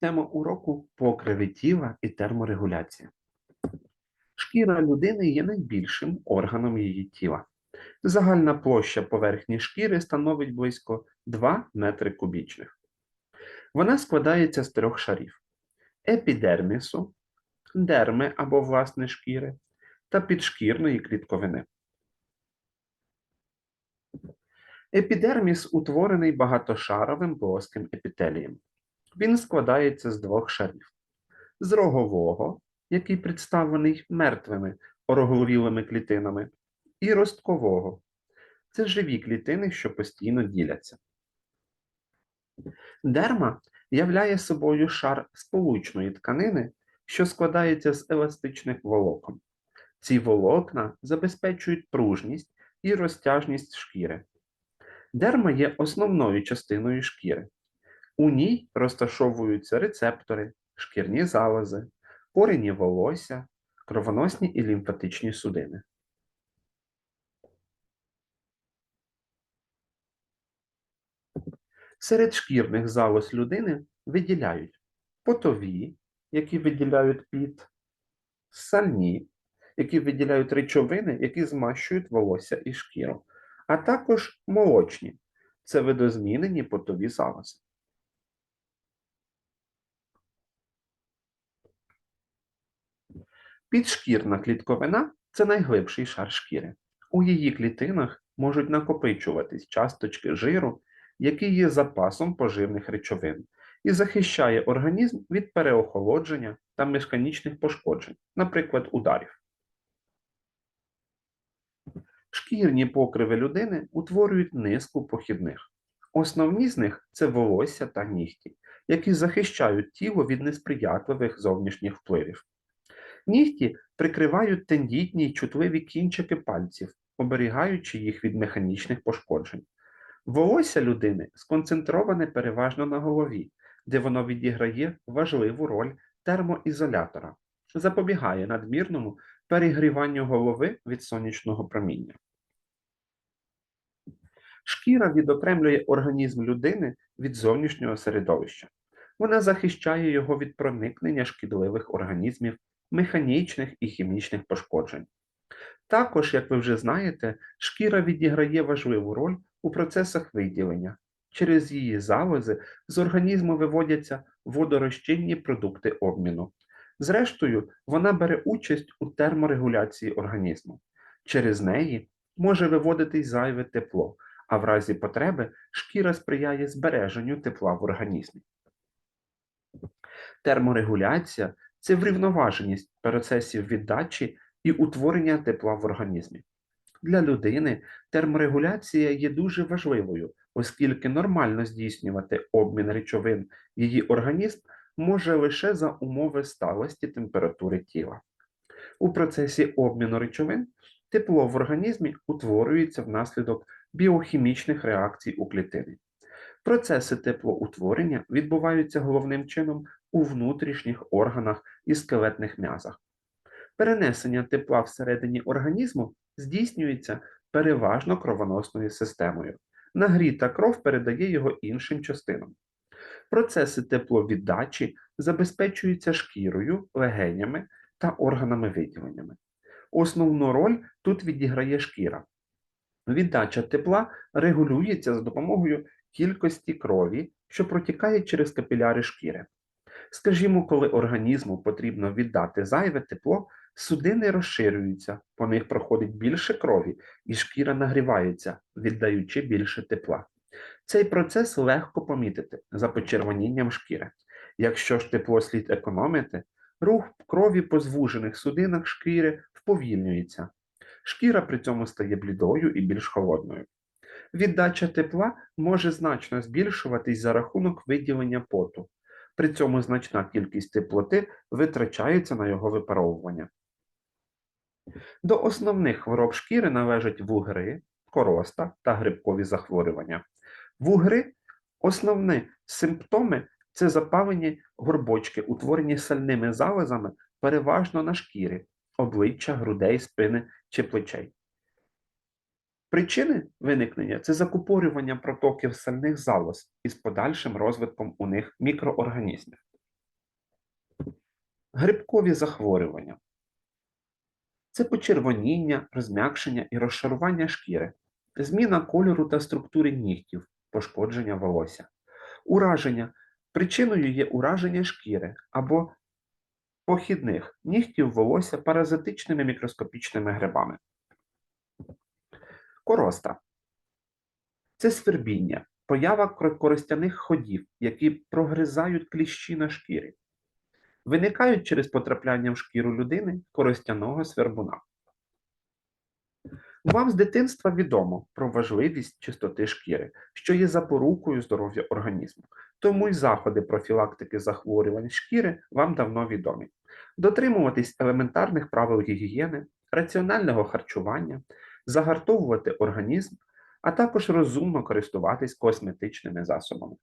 Тема уроку покриви тіла і терморегуляція. Шкіра людини є найбільшим органом її тіла. Загальна площа поверхні шкіри становить близько 2 метри кубічних. Вона складається з трьох шарів: епідермісу, дерми або власне шкіри та підшкірної клітковини. Епідерміс утворений багатошаровим плоским епітелієм. Він складається з двох шарів: з рогового, який представлений мертвими ороговілими клітинами, і росткового. Це живі клітини, що постійно діляться. Дерма являє собою шар сполучної тканини, що складається з еластичних волокон. Ці волокна забезпечують пружність і розтяжність шкіри. Дерма є основною частиною шкіри. У ній розташовуються рецептори, шкірні залози, корені волосся, кровоносні і лімфатичні судини. Серед шкірних залоз людини виділяють потові, які виділяють піт, сальні, які виділяють речовини, які змащують волосся і шкіру, а також молочні це видозмінені потові залози. Підшкірна клітковина це найглибший шар шкіри. У її клітинах можуть накопичуватись часточки жиру, який є запасом поживних речовин, і захищає організм від переохолодження та механічних пошкоджень, наприклад, ударів. Шкірні покриви людини утворюють низку похідних. Основні з них це волосся та нігті, які захищають тіло від несприятливих зовнішніх впливів. Нігті прикривають тендітні й чутливі кінчики пальців, оберігаючи їх від механічних пошкоджень. Волосся людини сконцентроване переважно на голові, де воно відіграє важливу роль термоізолятора, запобігає надмірному перегріванню голови від сонячного проміння. Шкіра відокремлює організм людини від зовнішнього середовища. Вона захищає його від проникнення шкідливих організмів, механічних і хімічних пошкоджень. Також, як ви вже знаєте, шкіра відіграє важливу роль у процесах виділення. Через її залози з організму виводяться водорозчинні продукти обміну. Зрештою, вона бере участь у терморегуляції організму. Через неї може виводитись зайве тепло, а в разі потреби шкіра сприяє збереженню тепла в організмі. Терморегуляція це врівноваженість процесів віддачі і утворення тепла в організмі. Для людини терморегуляція є дуже важливою, оскільки нормально здійснювати обмін речовин її організм може лише за умови сталості температури тіла. У процесі обміну речовин тепло в організмі утворюється внаслідок біохімічних реакцій у клітини. Процеси теплоутворення відбуваються головним чином у внутрішніх органах і скелетних м'язах. Перенесення тепла всередині організму здійснюється переважно кровоносною системою. Нагріта кров передає його іншим частинам. Процеси тепловіддачі забезпечуються шкірою, легенями та органами виділеннями. Основну роль тут відіграє шкіра. Віддача тепла регулюється за допомогою кількості крові, що протікає через капіляри шкіри. Скажімо, коли організму потрібно віддати зайве тепло, судини розширюються, по них проходить більше крові, і шкіра нагрівається, віддаючи більше тепла. Цей процес легко помітити за почервонінням шкіри. Якщо ж тепло слід економити, рух крові по звужених судинах шкіри вповільнюється. Шкіра при цьому стає блідою і більш холодною. Віддача тепла може значно збільшуватись за рахунок виділення поту. При цьому значна кількість теплоти витрачається на його випаровування. До основних хвороб шкіри належать вугри, короста та грибкові захворювання. Вугри основні симптоми це запалені горбочки, утворені сальними залозами переважно на шкірі, обличчя, грудей, спини чи плечей. Причини виникнення це закупорювання протоків сальних залоз із подальшим розвитком у них мікроорганізмів. Грибкові захворювання. Це почервоніння, розм'якшення і розшарування шкіри, зміна кольору та структури нігтів, пошкодження волосся. Ураження. Причиною є ураження шкіри або похідних нігтів волосся паразитичними мікроскопічними грибами. Короста. Це свербіння, поява кор- коростяних ходів, які прогризають кліщі на шкірі. Виникають через потрапляння в шкіру людини коростяного свербуна. Вам з дитинства відомо про важливість чистоти шкіри, що є запорукою здоров'я організму. Тому й заходи профілактики захворювань шкіри вам давно відомі. Дотримуватись елементарних правил гігієни, раціонального харчування, загартовувати організм, а також розумно користуватись косметичними засобами.